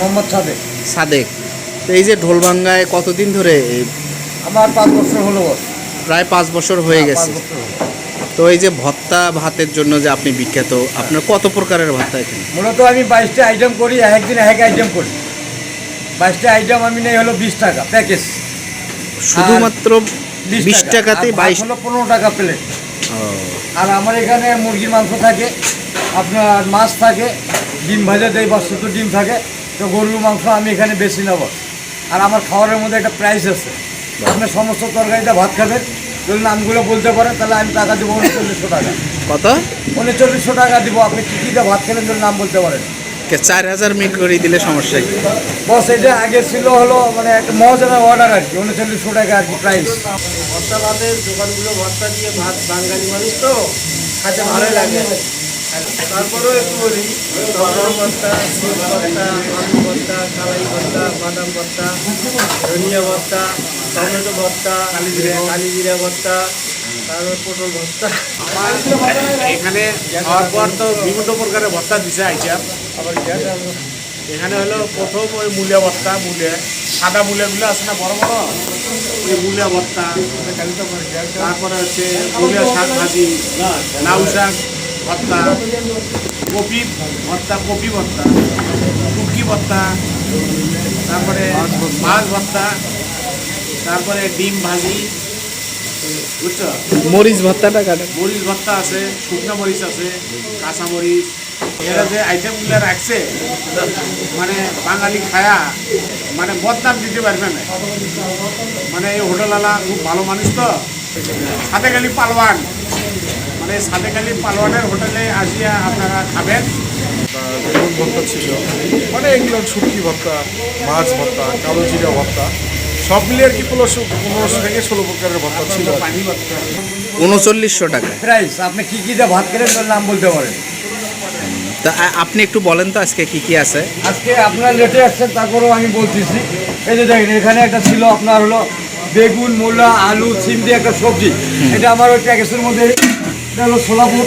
মোহাম্মদ সাদেক। সাদেক। তো এই যে ঢোলভাঙ্গায় কতদিন ধরে আমার পাঁচ বছর হলো প্রায় পাঁচ বছর হয়ে হ্যাঁ, গেছে। তো এই যে ভত্তা ভাতের জন্য যে আপনি বিখ্যাত আপনার কত প্রকারের ভত্তা এখানে? মূলত আমি বাইশটা আইটেম করি একদিন এক আইটেম করি। বাইশটা আইটেম আমি নেই হলো বিশ টাকা প্যাকেজ। শুধুমাত্র বিশ টাকাতেই বাইশ হলো পনেরো টাকা প্লেট। আর আমার এখানে মুরগির মাংস থাকে আপনার মাছ থাকে ডিম ভাজা দেয় বা ডিম থাকে। তো গরুর মাংস আমি এখানে বেশি নেব। আর আমার খাবারের মধ্যে একটা প্রাইস আছে। আপনি সমস্ত তরকারিতে ভাত খাবেন যদি নামগুলো বলতে পারেন তাহলে আমি টাকা দেবো উনচল্লিশশো টাকা। কত? উনচল্লিশশো টাকা দিব আপনি কী কীটা ভাত খেলেন যদি নাম বলতে পারেন। কে চার হাজার মিট করে দিলে সমস্যা কি? বস এটা আগে ছিল হলো মানে একটা মহাজনের অর্ডার আর কি উনচল্লিশশো টাকা আর কি প্রাইস ভর্তা ভাতের দোকানগুলো ভর্তা দিয়ে ভাত বাঙালি মানুষ তো খাতে ভালোই লাগে। তারপরেও একটু বলি টমেটো ভর্তা শিম ভর্তা আলু ভর্তা কালাই ভর্তা বাদাম ভর্তা ধনিয়া ভর্তা টমেটো ভর্তা কালি জিরা ভর্তা তারপর পটল ভর্তা। আমার এখানে খাওয়ার পর তো বিভিন্ন প্রকারের ভর্তা দিছে আইটেম। আবার এখানে হলো প্রথম ওই মূলিয়া ভর্তা মূলে। সাদা মূলেগুলো আছে না বড় বড়? ওই মূলিয়া ভর্তা। তারপরে হচ্ছে মূলিয়া শাক ভাজি লাউ শাক। ভর্তা কপি ভর্তা কপি ভর্তা টুকি ভর্তা তারপরে মাছ ভর্তা তারপরে ডিম ভাজি বুঝছ? মরিচ ভত্তাটা কাটে। মরিচ ভর্তা আছে শুকনো মরিচ আছে কাঁচা মরিচ। এরা যে আইটেমগুলো রাখছে মানে বাঙালি খায়া মানে বদনাম দিতে পারবে না। মানে এই হোটেলওয়ালা খুব ভালো মানুষ তো সাথেকালি পালওয়ান মানে সাথেকালি পালওয়ানের হোটেলে আসিয়া আপনারা খাবেন। বেগুন ভর্তা ছিল মানে এগুলো শুটকি ভর্তা মাছ ভর্তা কালো জিরা ভর্তা সব মিলিয়ে আর কি পনেরোশো পনেরোশো থেকে ষোলো প্রকারের ভর্তা ছিল আর কি। পানি ভর্তা উনচল্লিশশো টাকা। প্রাইস আপনি কী কীতে ভাত খেলেন তার নাম বলতে পারেন। তা আপনি একটু বলেন তো আজকে কি কি আছে। আজকে আপনার লেটে আসছেন তারপরেও আমি বলতেছি। এই যে দেখেন এখানে একটা ছিল আপনার হলো বেগুন মূলা আলু সিম দিয়ে একটা সবজি। এটা আমার ওই প্যাকেজের মধ্যে এটা হলো সোলাপুর,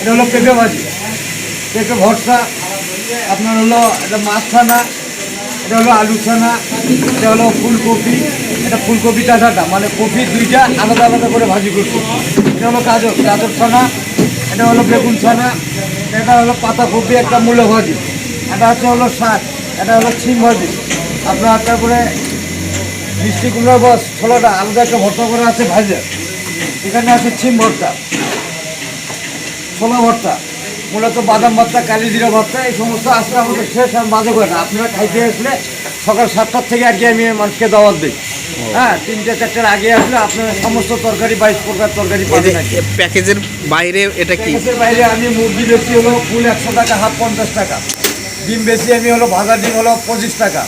এটা হলো পেঁপে ভাজি। পেঁপে ভরসা আপনার হলো এটা মাছ ছানা, এটা হলো আলু ছানা, এটা হলো ফুলকপি, এটা ফুলকপি টাটাটা মানে কপি দুইটা আলাদা আলাদা করে ভাজি করছি। এটা হলো গাজর গাজর ছানা, এটা হলো বেগুন ছানা, এটা হলো পাতাকপি একটা মূল্য ভাজি। এটা হচ্ছে হলো শাক, এটা হলো ছিম ভাজি। আপনার তারপরে মিষ্টি কুমড়া বস, ছোলাটা আলাদা একটা ভর্তা করে আছে ভাজা। এখানে আছে ছিম ভর্তা। ছোলা ভর্তা মূলত বাদাম ভর্তা কালি জিরা ভর্তা এই সমস্ত আসলে আমাদের শেষ আর মাঝে করে না। আপনারা খাইতে আসলে সকাল সাতটার থেকে আর কি আমি মানুষকে দাওয়াত দিই। হ্যাঁ তিনটে চারটার আগে আসলে আপনারা সমস্ত তরকারি বাইশ প্রকার তরকারি পাবেন প্যাকেজের বাইরে এটা কি? প্যাকেজের বাইরে আমি মুরগি বেশি হলো ফুল একশো টাকা হাফ পঞ্চাশ টাকা। ডিম বেশি আমি হলো ভাজা ডিম হলো পঁচিশ টাকা।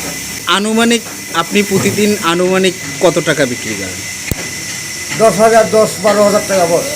আনুমানিক আপনি প্রতিদিন আনুমানিক কত টাকা বিক্রি করেন? দশ হাজার দশ বারো হাজার টাকা বস।